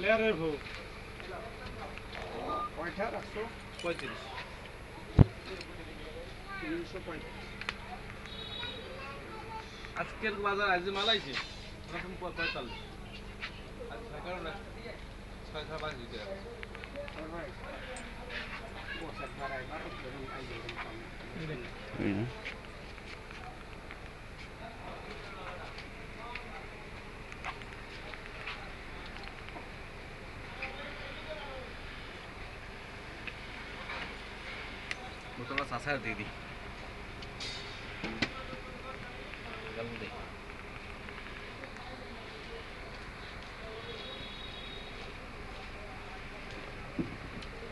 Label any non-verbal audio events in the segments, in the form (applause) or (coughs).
লেয়ারের ভোগ পঁয়ত্রিশ আজকের বাজার আজ মালাইছে এখন প- পঁয়তাল্লিশ। আর ছয় কারণ ছয় ছয় পাঁচ দিতে ওই না। বোতলটা চাষার দিয়ে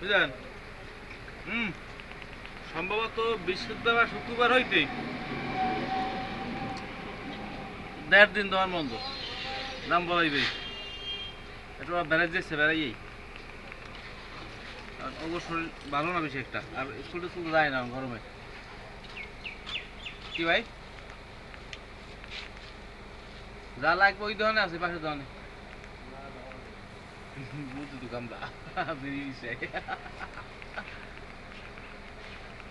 বুঝলেন? হুম, সম্ভবত বৃহস্পতিবার, শুক্রবার হইতে দেড় দিন তোমার বন্ধ। নাম বলাইবে। একটু বেড়াই যাচ্ছে বেড়াইয়েই। আর শরীর ভালো না বেশি একটা। আর স্কুল স্কুল যায় না গরমে। কি ভাই? যা লাগবে ওই দোকানে আছে, পাশের দোকানে। বুঝতে দোকানটা বেরিয়েছে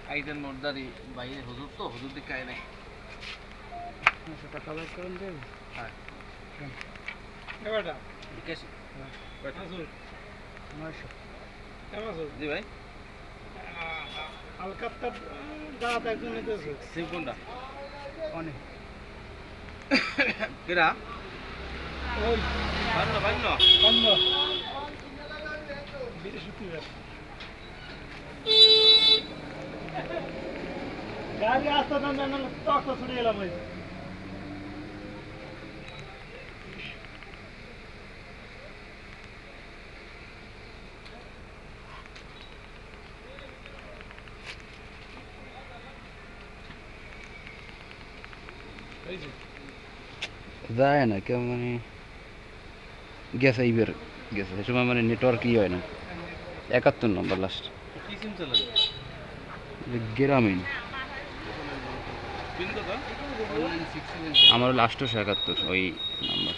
আইটেন মোরদারি বাইরে হুজুর তো হুজুর দিকে আয় নাই। কালার করেন দেব হ্যাঁ এবারটা বিকাশি নয়শো জি ভাই। আলকাত্তার দাঁত একজন নিতেছে অনেক। (coughs) কেরা ওই বান্ন বান্ন অন্য বৃহস্পতিবার গাড়ি আসতে দেন না তখন ছুটে গেলাম ওই এই যে যায় না কেউ গেছে এইবার গেছে। সে সময় মানে নেটওয়ার্ক ই হয় না। একাত্তর নম্বর লাস্ট গ্রামীণ। আমার লাস্ট হচ্ছে একাত্তর ওই নাম্বার